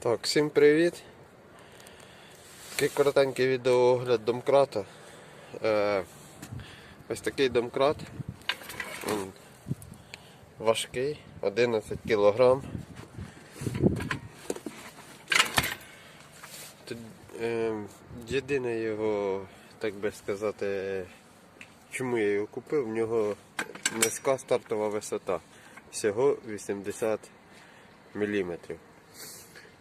Так, всім привіт. Такий коротенький відеоогляд домкрата. Е, ось такий домкрат. Він важкий, 11 кг. Тут, е, єдине його, так би сказати, чому я його купив, в нього низька стартова висота. Всього 80 мм.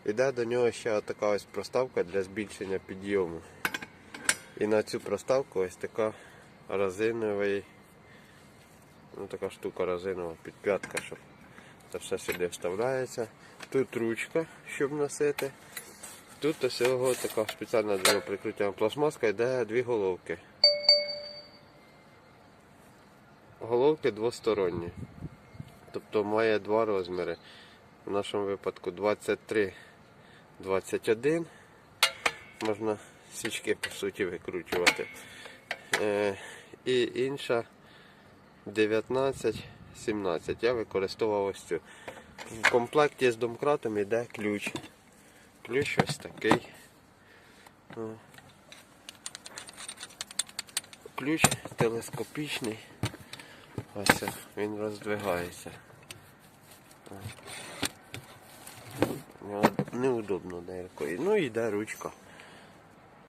Іде до нього ще така ось проставка для збільшення підйому. І на цю проставку ось така резиновий, ну така штука резинова, підп'ятка, щоб це все сюди вставляється. Тут ручка, щоб носити. Тут ось його така спеціальна для прикриття пластмаска, йде дві головки. Головки двосторонні. Тобто має два розміри. В нашому випадку 23 21. Можна свічки по суті викручувати. Е, і інша 19, 17. Я використовував ось цю. В комплекті з домкратом йде ключ. Ключ ось такий. Ключ телескопічний. Ось він роздвигається. О. Неудобно деякої. Ну і йде ручка.